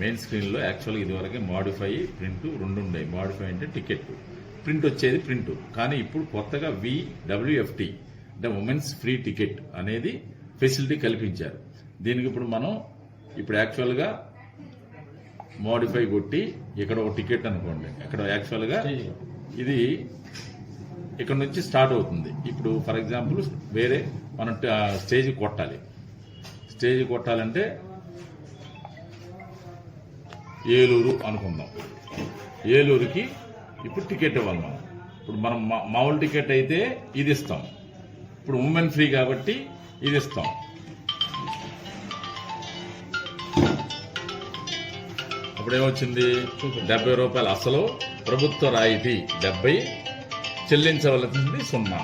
Main స్క్రీన్లో యాక్చువల్గా ఇదివరకే మాడిఫై ప్రింట్ రెండు ఉన్నాయి మాడిఫై అంటే టికెట్ ప్రింట్ వచ్చేది ప్రింట్. కానీ ఇప్పుడు కొత్తగా విడబ్ల్యూఎఫ్టీ అంటే ఉమెన్స్ ఫ్రీ టికెట్ అనేది ఫెసిలిటీ కల్పించారు. దీనికి ఇప్పుడు మనం ఇప్పుడు యాక్చువల్గా మోడిఫై కొట్టి ఇక్కడ ఒక టికెట్ అనుకోండి. ఇక్కడ యాక్చువల్గా ఇది ఇక్కడ నుంచి స్టార్ట్ అవుతుంది. ఇప్పుడు ఫర్ ఎగ్జాంపుల్ వేరే మనం స్టేజ్ కొట్టాలి. స్టేజ్ కొట్టాలంటే ఏలూరు అనుకుందాం. ఏలూరుకి ఇప్పుడు టికెట్ ఇవ్వాలి మనం ఇప్పుడు మనం మామూలు టికెట్ అయితే ఇది ఇస్తాం. ఇప్పుడు ఉమెన్ ఫ్రీ కాబట్టి ఇది ఇస్తాం. అప్పుడు ఏమొచ్చింది? డెబ్బై రూపాయలు. అసలు ప్రభుత్వ రాయితీ డెబ్బై చెల్లించవలసింది సున్నా.